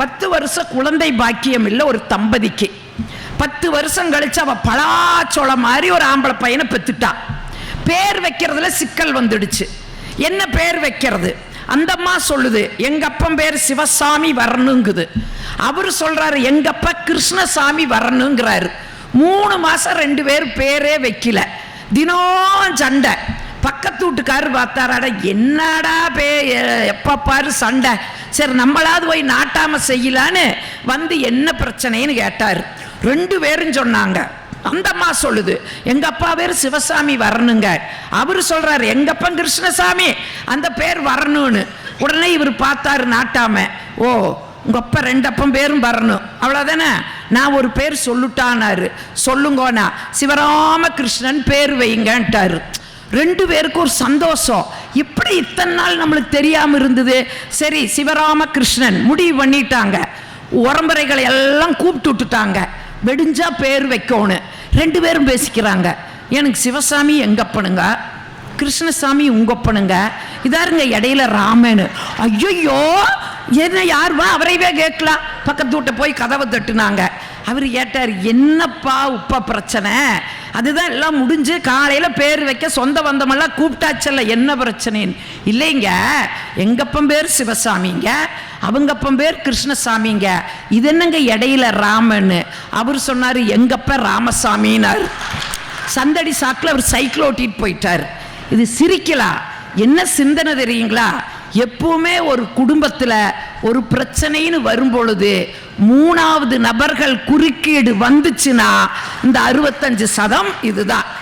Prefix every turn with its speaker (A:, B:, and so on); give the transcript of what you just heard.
A: பத்து வருஷம் குழந்தை பாக்கியம் இல்லை ஒரு தம்பதிக்கு. பத்து வருஷம் கழிச்சு அவ பலாச்சோளம் மாதிரி ஒரு ஆம்பளை பையனை பெத்துட்டா. பேர் வைக்கிறதுல சிக்கல் வந்துடுச்சு. என்ன பேர் வைக்கிறது? அந்தம்மா சொல்லுது எங்க அப்பன் பேர் சிவசாமி வரணுங்குது. அவர் சொல்றாரு எங்க அப்பா கிருஷ்ணசாமி வரணுங்கிறாரு. மூணு மாசம் ரெண்டு பேர் பேரே வைக்கல. தினம் சண்டை. பக்கத்து வீட்டுக்காரர் பார்த்தாராட என்னடா பே எ- பாரு சண்டை. சரி நம்மளாவது போய் நாட்டாமல் செய்யலான்னு வந்து என்ன பிரச்சனைன்னு கேட்டார். ரெண்டு பேரும் சொன்னாங்க. அந்த அம்மா சொல்லுது எங்க அப்பா பேர் சிவசாமி வரணுங்க. அவர் சொல்றாரு எங்க அப்பா கிருஷ்ணசாமி? அந்த பேர் வரணும்னு. உடனே இவர் பார்த்தாரு நாட்டாம. ஓ உங்க அப்பா ரெண்டு அப்பம் பேரும் வரணும். அவ்வளவுதானே? நான் ஒரு பேர் சொல்லுட்டானாரு. சொல்லுங்கோனா சிவராம கிருஷ்ணன் பேர் வைங்கன்ட்டாரு. ரெண்டு பேருக்கும் ஒரு சந்தோஷம். இப்படி இத்தனை நாள் நம்மளுக்கு தெரியாமல் இருந்தது. சரி சிவராம கிருஷ்ணன் முடிவு பண்ணிட்டாங்க. உறம்புரைகளை எல்லாம் கூப்பிட்டு விட்டுட்டாங்க. வெடிஞ்சா பேர் வைக்கணும் ரெண்டு பேரும் பேசிக்கிறாங்க. எனக்கு சிவசாமி எங்கப்பனுங்க? கிருஷ்ணசாமி உங்கப்பனுங்க? இதாருங்க இடையில ராமனு. ஐயோ என்ன யார் வா அவரையவே கேட்கலாம். பக்கத்து வீட்டை போய் கதவை தட்டுனாங்க. அவர் கேட்டார் என்னப்பா உப்ப பிரச்சனை? அதுதான் எல்லாம் முடிஞ்சு காலையில் பேர் வைக்க சொந்த பந்தமெல்லாம் கூப்பிட்டாச்சல்ல என்ன பிரச்சனைன்னு? இல்லைங்க எங்கப்பம் பேர் சிவசாமிங்க அவங்கப்பன் பேர் கிருஷ்ணசாமிங்க. இது என்னங்க இடையில ராமன்னு? அவர் சொன்னார் எங்கப்ப ராமசாமின்னார் சந்தடி சாக்கில் அவர் சைக்கிள் ஓட்டிட்டு போயிட்டார். இது சிரிக்கலாம் என்ன சிந்தனை தெரியுங்களா? எப்பவுமே ஒரு குடும்பத்தில் ஒரு பிரச்சனைன்னு வரும்பொழுது மூணாவது நபர்கள் குறுக்கீடு வந்துச்சுன்னா இந்த அறுபத்தஞ்சு சதம் இதுதான்.